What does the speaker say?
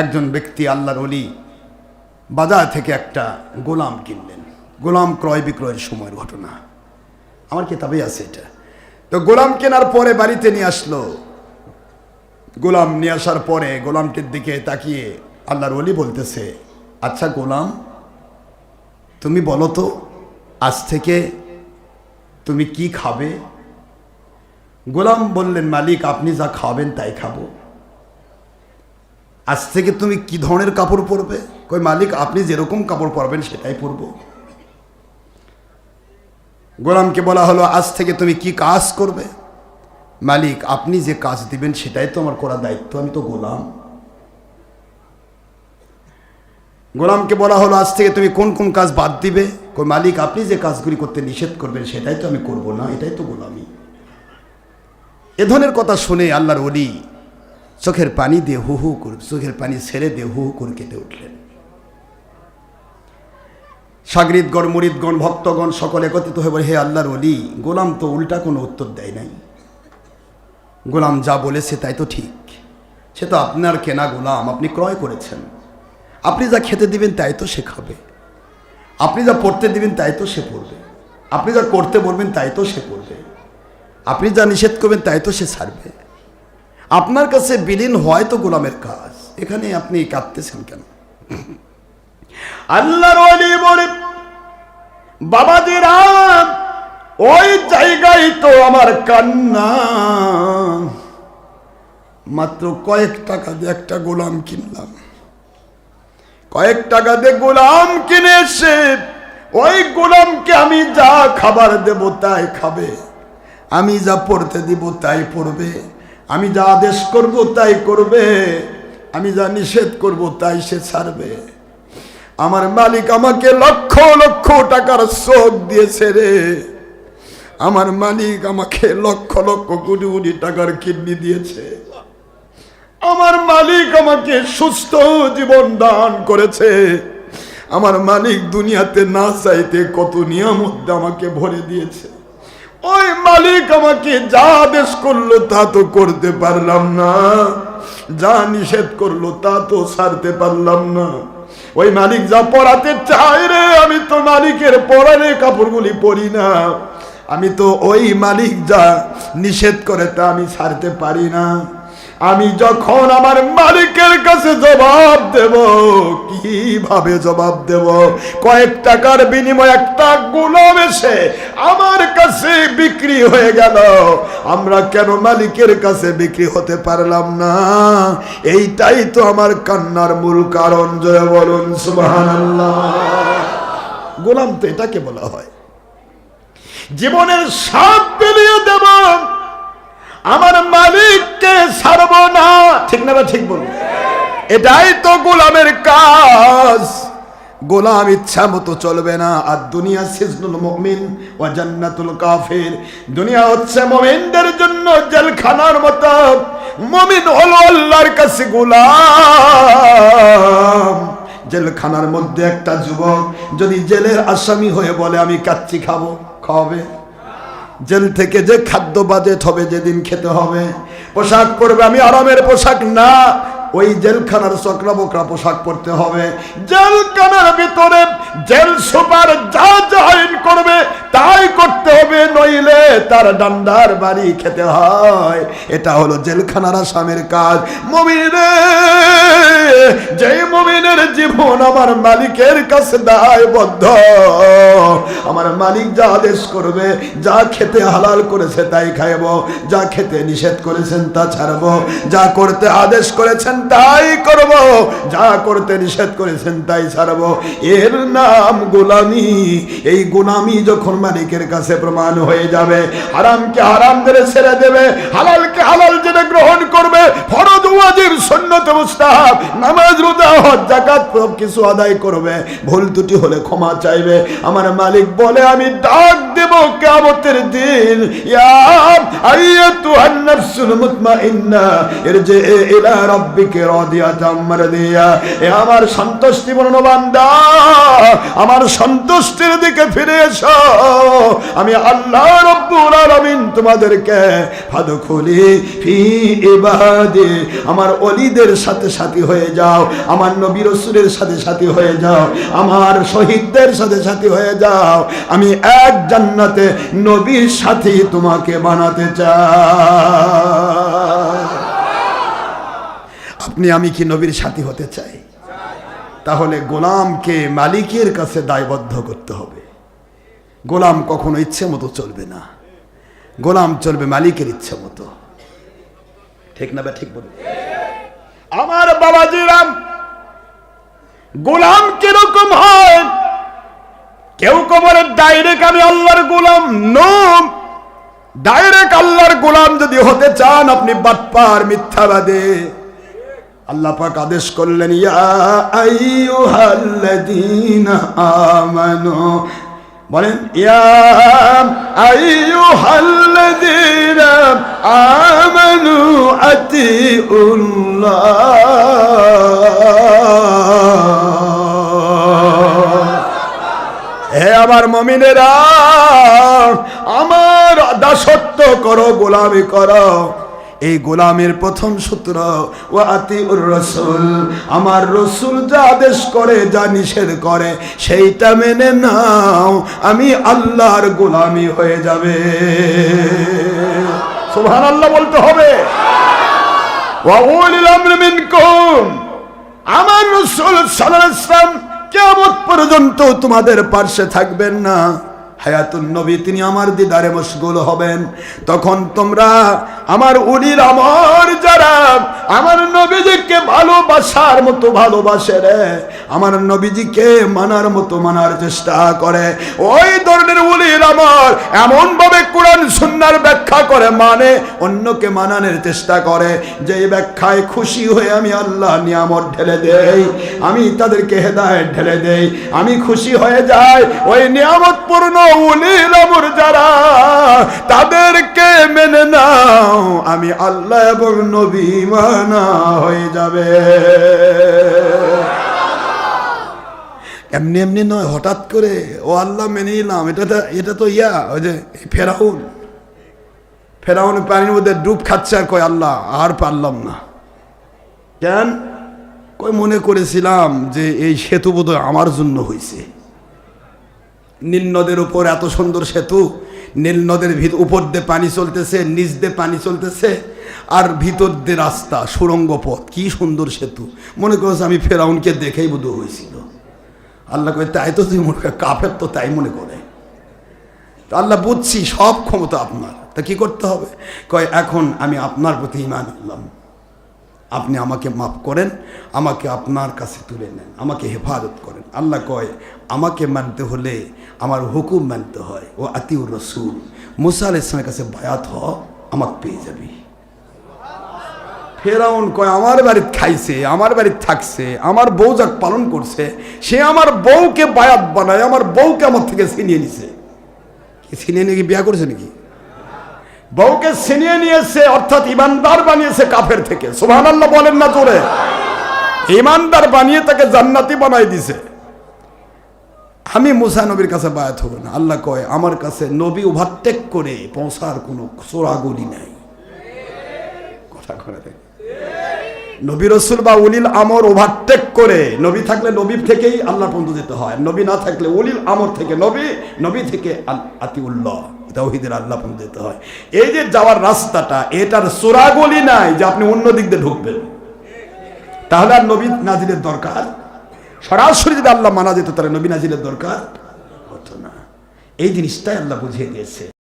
একজন ব্যক্তি আল্লাহর অলি বাজার থেকে একটা গোলাম কিনলেন। গোলাম ক্রয় বিক্রয়ের সময়ের ঘটনা। আমার কিতাবেই আছে এটা। তো গোলাম কেনার পরে বাড়িতে নিয়ে আসলো। গোলাম নিয়ে আসার পরে গোলামটির দিকে তাকিয়ে আল্লাহর অলি বলতেছে আচ্ছা গোলাম, তুমি বলো তো, আজ থেকে তুমি কি খাবে? গোলাম বললেন, মালিক, আপনি যা খাবেন তাই খাব। আজ থেকে তুমি কি ধরনের কাপড় পরবে? কই মালিক, আপনি যেরকম কাপড় পরবেন সেটাই পরব। গোলামকে বলা হলো, আজ থেকে তুমি কি কাজ করবে? মালিক, আপনি যে কাজ দিবেন সেটাই তো আমার করার দায়িত্ব, আমি তো গোলাম। গোলামকে বলা হলো, আজ থেকে তুমি কোন কোন কাজ বাদ দিবে? কই মালিক, আপনি যে কাজগুলি করতে নিষেধ করবেন সেটাই তো আমি করব না, এটাই তো গোলামি। এ ধরনের কথা শুনে আল্লাহর অলি চোখের পানি দিয়ে হু হু করে চোখের পানি ছেড়ে দিয়ে হু হু করে কেটে উঠলেন। সাগরিদগণ, মুরিদগণ, ভক্তগণ সকলে একত্রিত হয়ে বলে, হে আল্লাহর অলি গোলাম তো উল্টা কোনো উত্তর দেয় নাই। গোলাম যা বলেছে তাই তো ঠিক। সে তো আপনার কেনা গোলাম, আপনি ক্রয় করেছেন। আপনি যা খেতে দিবেন তাই তো সে খাবে। আপনি যা পড়তে দিবেন তাই তো সে পড়বে। আপনি যা করতে বলবেন তাই তো সে করবে। আপনি যা নিষেধ করবেন তাই তো সে ছাড়বে। আপনার কাছে বিলীন হয় তো গোলামের কাজ। এখানে আপনি কাঁদতেছেন কেন? আল্লাহর অলি বলে বাবাজিরা ওই জায়গায় তো আমার কান্না। মাত্র কয়েক টাকা দিয়ে একটা গোলাম কিনলাম। কয়েক টাকা দিয়ে গোলাম কিনে এসে ওই গোলামকে আমি যা খাবার দেব তাই খাবে। আমি যা পড়তে দিব তাই পড়বে। আমি যা আদেশ করব তাই করবে। আমি যা নিষেধ করব তাই সে ছাড়বে। আমার মালিক আমাকে লক্ষ লক্ষ টাকার শোক দিয়েছে রে। আমার মালিক আমাকে লক্ষ লক্ষ কোটি কোটি টাকার কিডনি দিয়েছে। আমার মালিক আমাকে সুস্থ জীবন দান করেছে। আমার মালিক দুনিয়াতে না চাইতে কত নিয়ামত আমাকে ভরে দিয়েছে। ওই মালিক আমাকে যা আদেশ করল তা তো করতে পারলাম না। যা নিষেধ করল তা তো সারতে পারলাম না। ওই মালিক যা পড়াতে চাই রে, আমি তো মালিকের পরানে কাপড়গুলি পরি না। আমি তো ওই মালিক যা নিষেধ করে তা আমি সারতে পারি না। আমি যখন আমার মালিকের কাছে জবাব দেব, কীভাবে জবাব দেব? কয়েক টাকার বিনিময়ে একটা গোলাম এসে আমার কাছে বিক্রি হয়ে গেল। আমরা কেন মালিকের কাছে বিক্রি হতে পারলাম না? এইটাই তো আমার কান্নার মূল কারণ জয় বলুন গোলাম তো এটাকে বলা হয়। জীবনের সব পেরিয়ে দেব। আমার মালিককে ছাড়ব না। ঠিক না বা ঠিক বলুন? এটাই তো গোলামের কাজ। গোলাম ইচ্ছা মতো চলবে না। আর দুনিয়া সিজনুল মমিন ও জান্নাতুল কাফের। দুনিয়া হচ্ছে মুমিনদের জন্য জেলখানার মতো। মমিন হলো আল্লাহর কাছে গোলাম। জেলখানার মধ্যে একটা যুবক যদি জেলের আসামি হয়ে বলে, আমি কাচ্চি খাব, খাওয়াবে? জেল থেকে যে খাদ্য বাজেট হবে যেদিন খেতে হবে। পোশাক পরবে, আমি আরামের পোশাক না, ওই জেলখানার চক্রা পোশাক পরতে হবে। জেলখানার ভিতরে জেল সুপার যা যা করবে, তাই করতে হবে, নইলে তার ডান্ডার বাড়ি খেতে হয়। এটা হলো জেলখানার আসামের কাজ। মমিনে যে মমিনের জীবন আমার মালিকের কাছে দায়বদ্ধ। আমার মালিক যা আদেশ করবে, যা খেতে হালাল করেছে তাই খাইব, যা খেতে নিষেধ করেছেন তা ছাড়ব, যা করতে আদেশ করেছেন তাই করব, যা করতে নিষেধ করেছেন তাই ছাড়ব। এর নাম গোলামি। এই গোলামি যখন মালিকের কাছে প্রমাণ হয়ে যাবে, হারামকে হারাম ধরে ছেড়ে দেবে, হালালকে হালাল জেনে গ্রহণ করবে, ফরজ ওয়াজিব সুন্নত মুস্তাহাব, নামাজ রোজা হজ যাকাত সব কিছু আদায় করবে। ভুল ত্রুটি হলে ক্ষমা চাইবে। আমার মালিক বলে, আমি ডাক দেব কিয়ামতের দিন। আমার সন্তুষ্টিপূর্ণ বান্দা। আমার সন্তুষ্টির দিকে ফিরে এসো। আমি আল্লাহ রব্বুল আলামিন তোমাদেরকে ফি আমার রসুলের সাথে সাথী হয়ে যাও। আমার নবী রসুলের সাথে সাথী হয়ে যাও, আমার শহীদদের সাথে সাথী হয়ে যাও, আমি এক জান্নাতে নবীর সাথে তোমাকে বানাতে চাই। আপনি আমি কি নবীর সাথী হতে চাই? তাহলে গোলামকে মালিকের কাছে দায়বদ্ধ করতে হবে। গোলাম কখনো ইচ্ছে মতো চলবে না। গোলাম চলবে মালিকের ইচ্ছে মতো। ঠিক না বা ঠিক বলবে আমার বাবাজিরাম গোলাম কীরকম হয়? কেউ কবরে ডাইরেক্ট আমি আল্লাহর গোলাম নো ডাইরেক্ট আল্লাহর গোলাম যদি হতে চান, আপনি বাটপার মিথ্যাবাদে। আল্লাহ পাক আদেশ করলেন, ইয়া আমানু। বলেন, ইয়া আইয়ুহাল্লাযীনা আমানু মমিনেরা, আমার দাসত্ব করো, গোলামি করো। এই গোলামের প্রথম সূত্র ও আতি রসুল আমার রসুল যা আদেশ করে, যা নিষেধ করে, সেইটা মেনে নাও, আমি আল্লাহর গোলামি হয়ে যাবে। সুবহান আল্লাহ বলতে হবে। আমরি রসুল সাল্লাল্লাহু কিয়ামত পর্যন্ত তোমাদের পার্শ্বে থাকবেন না। হায়াতুন নবী, তিনি আমার দিদারে মশগুল হবেন। তখন তোমরা আমার উলির আমার যারা আমার নবীজিকে ভালোবাসার মতো ভালোবাসে রে, আমার নবীজিকে মানার মতো মানার চেষ্টা করে। ওই ধরনের উলির আমার এমন ভাবে কোরআন সুন্নার ব্যাখ্যা করে মানে অন্যকে মানানোর চেষ্টা করে। যে ব্যাখ্যায় খুশি হয়ে আমি আল্লাহ নিয়ামত ঢেলে দেই, আমি তাদেরকে হেদায়েত ঢেলে দেই। আমি খুশি হয়ে যাই, ওই নিয়ামত পূর্ণ তাদেরকে মেনে নাও, আমি আল্লাহ এবং নবী মানা হয়ে যাবে। এমনি এমনি নয়, হঠাৎ করে, ও আল্লাহ মেনে নিলাম, এটা তো এটা তো ইয়া, ওই যে, ফেরাউন। ফেরাউন পানির মধ্যে ডুব খাচ্ছে আর কয়, আল্লাহ, আর পারলাম না। কেন? কই মনে করেছিলাম যে এই সেতু বোধহয় আমার জন্য হয়েছে নীল নদের উপর এত সুন্দর সেতু, নীল নদের ভিত- উপর দিয়ে পানি চলতেছে, নিচ দিয়ে পানি চলতেছে, আর ভিতর দিয়ে রাস্তা সুরঙ্গ পথ, কি সুন্দর সেতু। মনে করছে আমি ফেরাউনকে দেখেই বোধ হয়েছিল। আল্লাহ কয়ে, তাই তো তুই মনে কাফের তো তাই মনে করে। আল্লাহ বুঝছি, সব ক্ষমতা আপনার। তা কি করতে হবে? কয়, এখন আমি আপনার প্রতি ইমান আনলাম। আপনি আমাকে মাফ করেন, আমাকে আপনার কাছে তুলে নেন, আমাকে হেফাজত করেন। আল্লাহ কয়, আমাকে মানতে হলে আমার হুকুম মানতে হয়। ও আতিউর রসুল, মুসা আল ইসলামের কাছে বায়াত হ, আমাকে পেয়ে যাবি। ফেরাউন কয়, আমার বাড়িতে খাইছে, আমার বাড়িতে থাকছে, আমার বউ যাক পালন করছে, সে আমার বউকে বায়াত বানায়, আমার বউকে আমার থেকে ছিনিয়ে নিছে। ছিনিয়ে নিয়ে বিয়া করেছে নাকি? বউকে ছিনিয়ে নিয়েছে, অর্থাৎ ইমানদার বানিয়েছে কাফের থেকে। সুবহান বলেন না জোরে। ইমানদার বানিয়ে তাকে জান্নাতি বানাই দিছে। আমি মুসা নবীর কাছে বায়াত হব না। আল্লাহ কয়, আমার কাছে নবী ওভারটেক করে পৌঁছার কোনো চোরাগুলি নাই। কথা করে দেখ নবী রসুল বা উলিল আমর ওভারটেক করে, নবী থাকলে নবীর থেকেই আল্লাহ পর্যন্ত যেতে হয়, নবী না থাকলে উলিল আমর থেকে নবী নবী থেকে আতিউল্লাহ, তাওহিদের আল্লাহ পর্যন্ত যেতে হয়। এই যে যাওয়ার রাস্তাটা, এটার সোরাগলি নাই যে আপনি অন্য দিক দিয়ে ঢুকবেন। তাহলে আর নবী নাজিলের দরকার? সরাসরি যদি আল্লাহ মানা যেত, তাহলে নবী নাজিলের দরকার হতো না। এই জিনিসটাই আল্লাহ বুঝিয়ে দিয়েছে।